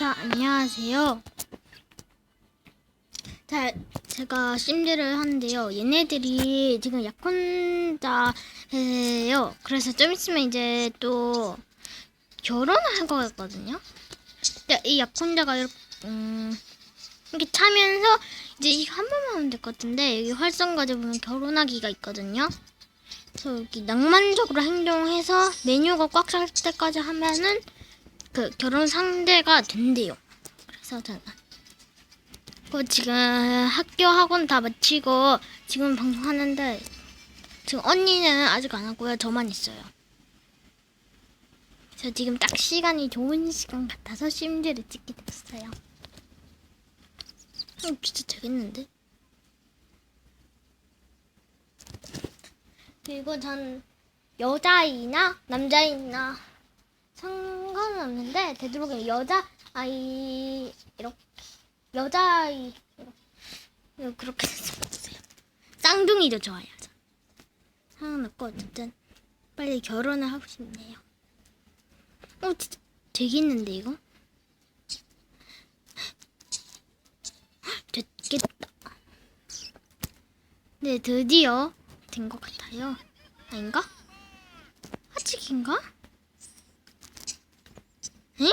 자, 안녕하세요. 자, 제가 심리를 하는데요. 얘네들이 지금 약혼자예요. 그래서 좀 있으면 이제 또 결혼할 거 같거든요. 근데 이 약혼자가 이렇게, 음, 이렇게 차면서 이제 이거 한 번만 하면 될 것 같은데 여기 활성과제 보면 결혼하기가 있거든요. 그래서 여기 낭만적으로 행동해서 메뉴가 꽉 찰 때까지 하면은 그 결혼 상대가 된대요. 그래서 저는 그 지금 학교 학원 다 마치고 지금 방송하는데 지금 언니는 아직 안 하고요. 저만 있어요. 저 지금 딱 시간이 좋은 시간 같아서 심지를 찍게 됐어요. 음, 진짜 되겠는데? 그리고 전 여자이나 남자이나 상관은 없는데 되도록이면 여자 아이 이렇게 여자 아이 이렇게 그렇게 생각하세요. 쌍둥이도 좋아요. 저. 상관없고 어쨌든 빨리 결혼을 하고 싶네요. 어 진짜 되겠는데 이거? 됐겠다. 네 드디어 된 것 같아요. 아닌가? 아직인가? 응?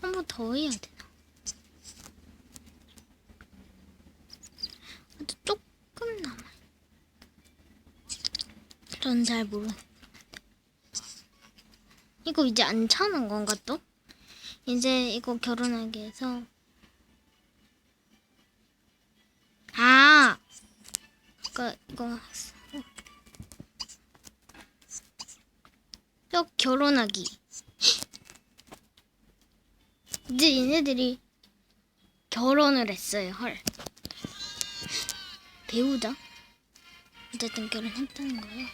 한 번 더 해야 되나? 아주 조금 남아. 전 잘 모르. 이거 이제 안 차는 건가 또? 이제 이거 결혼하기 위해서 아 이거 이거 또 결혼하기. 이제 얘네들이 결혼을 했어요 헐. 배우자? 어쨌든 결혼했다는 거예요.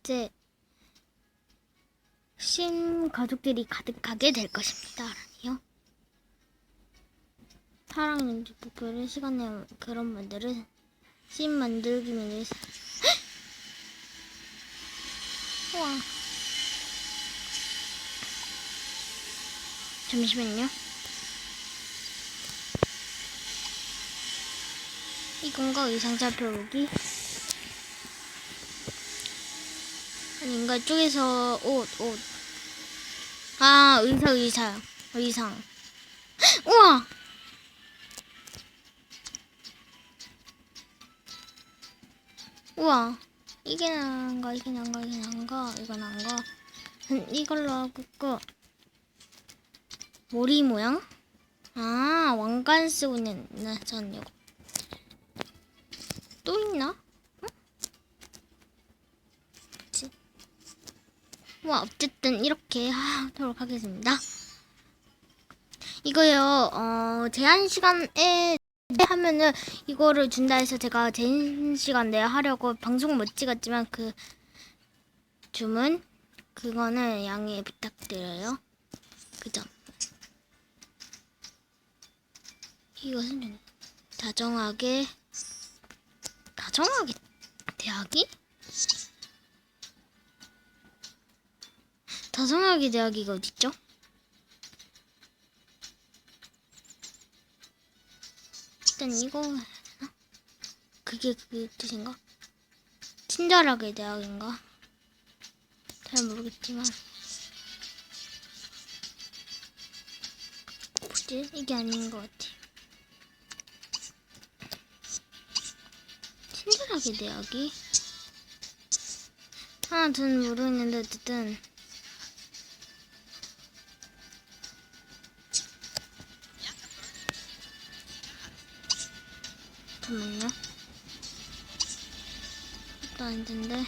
이제 신 가족들이 가득하게 될 것입니다. 사랑 연주 목표를 시간 내 그런 분들은 신 만들기 위해서 우와 잠시만요. 이건가 의상 살펴보기? 아닌가 쪽에서 옷, 옷. 아, 의사, 의사. 의상. 우와! 우와. 이게 나은가, 이게 나은가, 이게 나은가, 이거 나은가. 음, 이걸로 하고. 머리 모양? 아, 왕관 쓰고 있는, 네, 전 이거. 또 있나? 와 어쨌든 이렇게 하도록 하겠습니다. 이거요 어 제한 시간에 하면은 이거를 준다 해서 제가 제한 시간 내에 하려고 방송 못 찍었지만 그 주문 그거는 양해 부탁드려요. 그죠? 이것은 좀 다정하게 다정하게 대하기? 다정하게 대하기가 어딨죠? 일단 이거? 그게 그 뜻인가? 친절하게 대하기인가? 잘 모르겠지만 뭐지? 이게 아닌 것 같아 친절하게 대하기? 하나 둘 모르겠는데 어쨌든 잠깐만요. 또 아닌데.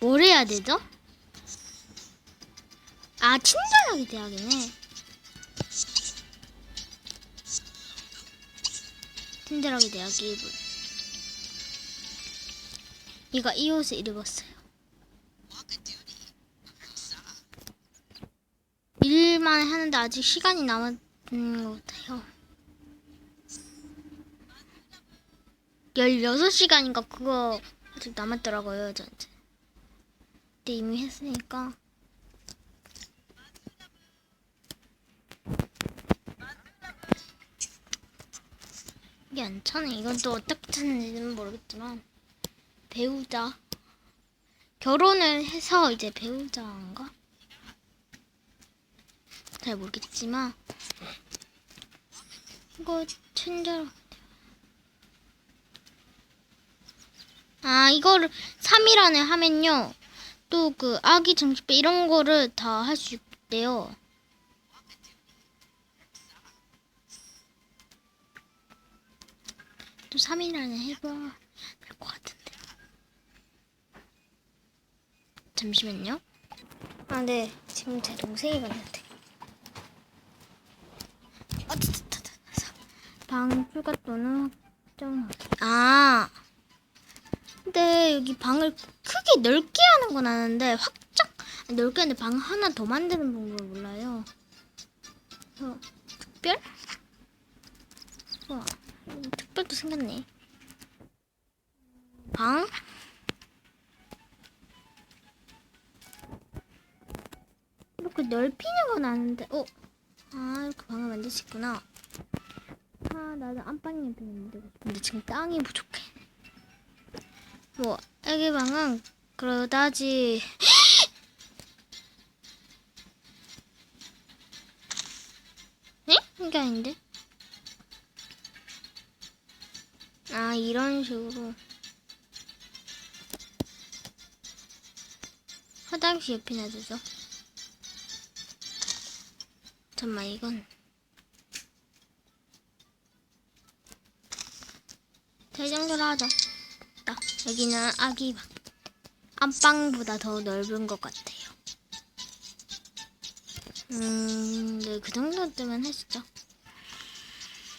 뭘 해야 되죠? 아, 친절하게 대하겠네. 친절하게 대하기 일부. 이거 이 옷을 입었어요. 일만 하는데 아직 시간이 남았는 것 같아요. 16시간인가 그거 아직 남았더라고요, 저한테. 근데 이미 했으니까. 이게 안 차네. 이건 또 어떻게 차는지는 모르겠지만. 배우자. 결혼을 해서 이제 배우자인가? 잘 모르겠지만. 이거 천재로. 아, 이거를 3일 안에 하면요. 또 그 아기 정식배 이런 거를 다 할 수 있대요. 또 3일 안에 해봐야 될 것 같은데. 잠시만요. 아, 네. 지금 제 동생이 왔는데. 방출가 또는 확정. 아. 근데 여기 방을 크게 넓게 하는 건 아는데 확장 넓게 하는데 방 하나 더 만드는 방법을 몰라요. 그래서 특별? 와, 특별도 생겼네. 방? 이렇게 넓히는 건 아는데, 어? 아, 이렇게 방을 있구나. 아, 나도 안방이 만들고 싶은데 지금 땅이 부족해. 뭐 애기 방은 그러다지 에? 이게 아닌데? 아 이런 식으로 화장실 옆에 놔두죠 잠깐만 이건 대정도로 하자 다 여기는 아기 방. 안방보다 더 넓은 것 같아요. 음, 네, 그 정도 뜨면 했죠.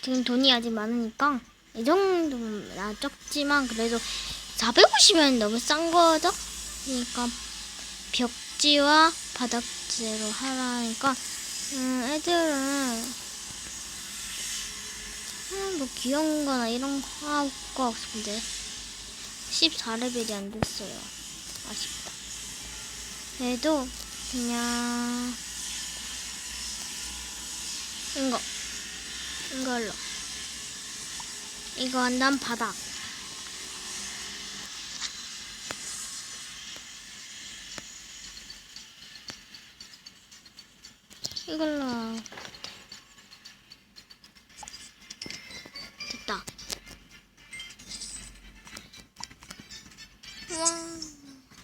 지금 돈이 아직 많으니까 이 정도면 나 적지만 그래도 450원 너무 싼 거죠? 그러니까 벽지와 바닥재로 하라니까 음, 애들은 음, 뭐 귀여운 거나 이런 거 하고 싶은데 14레벨이 안 됐어요. 아쉽다. 그래도 그냥 이거 이걸로 이거 한 다음 바닥 이걸로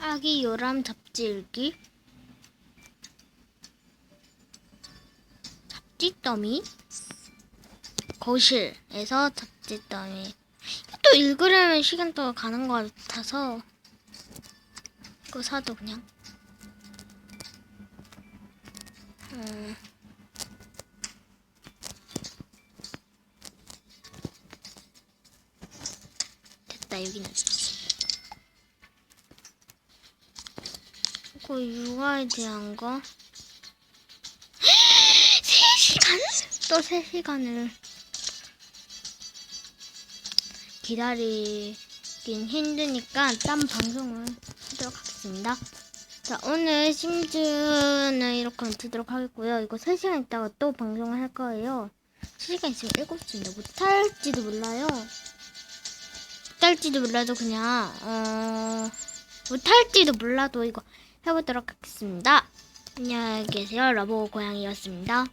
아기 요람 잡지일기? 잡지 더미? 거실에서 잡지 더미. 또 읽으려면 시간 또 가는 것 같아서 이거 사도 그냥. 음. 됐다 여기는 그 육아에 대한 거 3시간? 또 3시간을 기다리긴 힘드니까 딴 방송을 하도록 하겠습니다. 자, 오늘 심즈는 이렇게 마치도록 하겠고요. 이거 3시간 있다가 또 방송을 할 거예요. 3시간 있으면 7시인데 못할지도 몰라요. 못할지도 몰라도 그냥, 어, 못할지도 몰라도 이거 해보도록 하겠습니다. 안녕히 계세요. 러브 고양이였습니다.